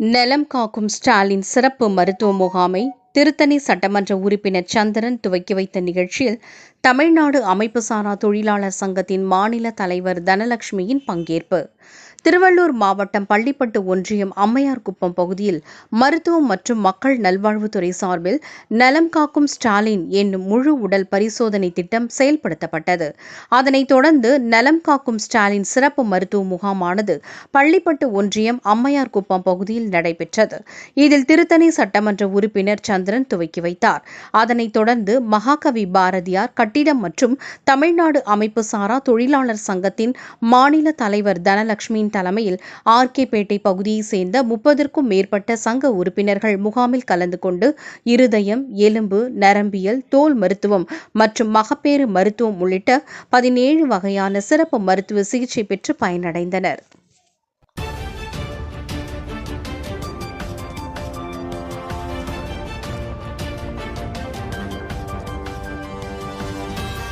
நலம் காக்கும் ஸ்டாலின் சிறப்பு மருத்துவ முகாமை திருத்தணி சட்டமன்ற உறுப்பினர் சந்திரன் துவக்கி வைத்த நிகழ்ச்சியில் தமிழ்நாடு அமைப்புசாரா தொழிலாளர் சங்கத்தின் மாநில தலைவர் தனலட்சுமியின் பங்கேற்பு. திருவள்ளூர் மாவட்டம் பள்ளிப்பட்டு ஒன்றியம் அம்மையார்குப்பம் பகுதியில் மருத்துவம் மற்றும் மக்கள் நல்வாழ்வுத்துறை சார்பில் நலம் காக்கும் ஸ்டாலின் என்னும் முழு உடல் பரிசோதனை திட்டம் செயல்படுத்தப்பட்டது. அதனைத் தொடர்ந்து நலம் காக்கும் ஸ்டாலின் சிறப்பு மருத்துவ முகாமானது பள்ளிப்பட்டு ஒன்றியம் அம்மையார்குப்பம் பகுதியில் நடைபெற்றது. இதில் திருத்தணி சட்டமன்ற உறுப்பினர் சந்திரன் துவக்கி வைத்தார். அதனைத் தொடர்ந்து மகாகவி பாரதியார் கட்டிடம் மற்றும் தமிழ்நாடு அமைப்பு சாரா தொழிலாளர் சங்கத்தின் மாநில தலைவர் தனலட்சுமியின் தலைமையில் ஆர்கேபேட்டை பகுதியைச் சேர்ந்த முப்பதற்கும் மேற்பட்ட சங்க உறுப்பினர்கள் முகாமில் கலந்து கொண்டு இருதயம் எலும்பு நரம்பியல் தோல் மருத்துவம் மற்றும் மகப்பேறு மருத்துவம் உள்ளிட்ட பதினேழு வகையான சிறப்பு மருத்துவ சிகிச்சை பெற்று பயனடைந்தனர்.